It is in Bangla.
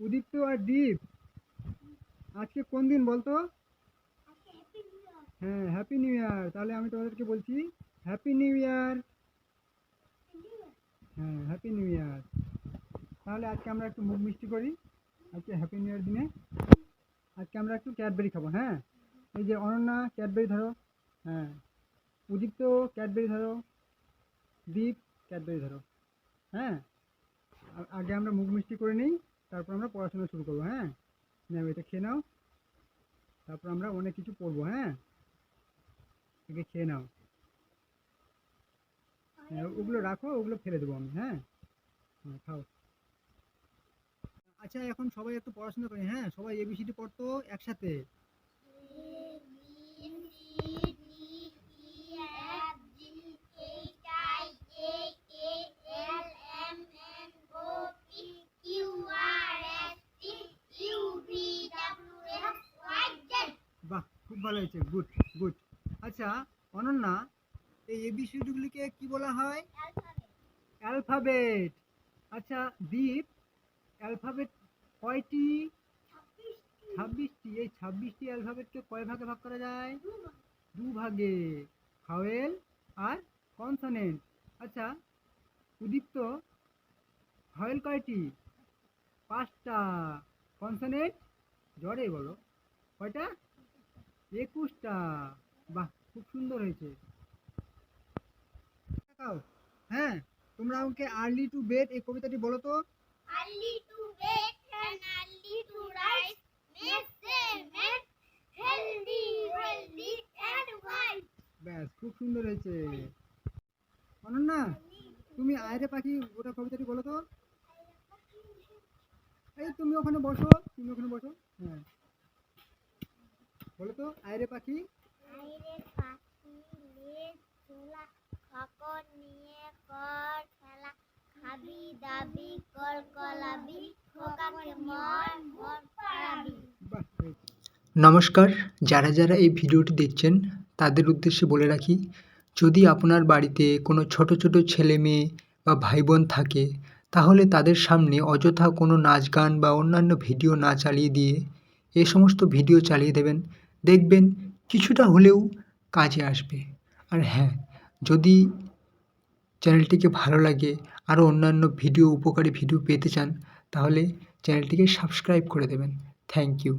উদীপ্ত আর দীপ। আজকে কোন দিন বলতো? হ্যাঁ হ্যাপি নিউ ইয়ার তাহলে আমি তোমাদেরকে বলছি হ্যাপি নিউ ইয়ার হ্যাঁ হ্যাপি নিউ ইয়ার তাহলে আজকে আমরা একটু মুখ মিষ্টি করি, আজকে হ্যাপি নিউ ইয়ার দিনে। আজকে আমরা একটু ক্যাডবেরি খাব হ্যাঁ? এই যে অনন্যা ক্যাডবেরি ধরো হ্যাঁ। উদীপ্ত ক্যাডবেরি ধরো, দীপ ক্যাডবেরি ধরো হ্যাঁ? আগে আমরা মুখ মিষ্টি করে নিই। তারপর আমরা পড়াশোনা শুরু করব হ্যাঁ? নাও, এটা খেয়ে নাও। তারপর আমরা অনেক কিছু পড়ব হ্যাঁ? আগে খেয়ে নাও। ওগুলো রাখো, ওগুলো ফেলে দেবো আমি হ্যাঁ? হ্যাঁ খাও। আচ্ছা এখন সবাই একটু পড়াশোনা করি হ্যাঁ? সবাই এবিসিডি পড়তো একসাথে? ভালো হয়েছে গুড গুড আচ্ছা অনন্যা, এই এবিসিডিগুলিকে কি বলা হয়? অ্যালফাবেট আচ্ছা দীপ অ্যালফাবেট কয়টি? ছাব্বিশটি। এই ছাব্বিশটি অ্যালফাবেটকে কয় ভাগে ভাগ করা যায়? দু ভাগে। ফাওয়েল আর কনসনেন্ট। আচ্ছা উদীপ্ত ফাওয়েল কয়টি? পাঁচটা। কনসনেন্ট জোরে বলো। কয়টা? একুশটা। বাহ খুব সুন্দর হয়েছে। হ্যাঁ তোমরা আমাকে আর্লি টু বেড এই কবিতাটি বলো তো। Rise makes a man healthy, wealthy and wise. ব্যাস খুব সুন্দর হয়েছে। অনন্যা তুমি আয়রে পাখি ওটা কবিতাটি বলো তো। এই তুমি ওখানে বসো তুমি ওখানে বসো হ্যাঁ বলো তো আয়রে পাখি আইরে পাখি লেজ ঝোলা খকর নিয়ে কর খেলা খাবি দাবি খোকাকে পাড়াবি নমস্কার, যারা যারা এই ভিডিওটি দেখছেন, তাদের উদ্দেশ্যে বলে রাখি, যদি আপনার বাড়িতে কোনো ছোট ছোট ছেলে মেয়ে বা ভাই বোন থাকে, তাহলে তাদের সামনে অযথা কোনো নাচ গান বা অন্যান্য ভিডিও না চালিয়ে দিয়ে এ সমস্ত ভিডিও চালিয়ে দেবেন। দেখবেন কিছুটা হলেও কাজে আসবে। আর হ্যাঁ যদি চ্যানেলটিকে ভালো লাগে, আরও অন্যান্য ভিডিও, উপকারী ভিডিও পেতে চান, তাহলে চ্যানেলটিকে সাবস্ক্রাইব করে দেবেন। Thank you.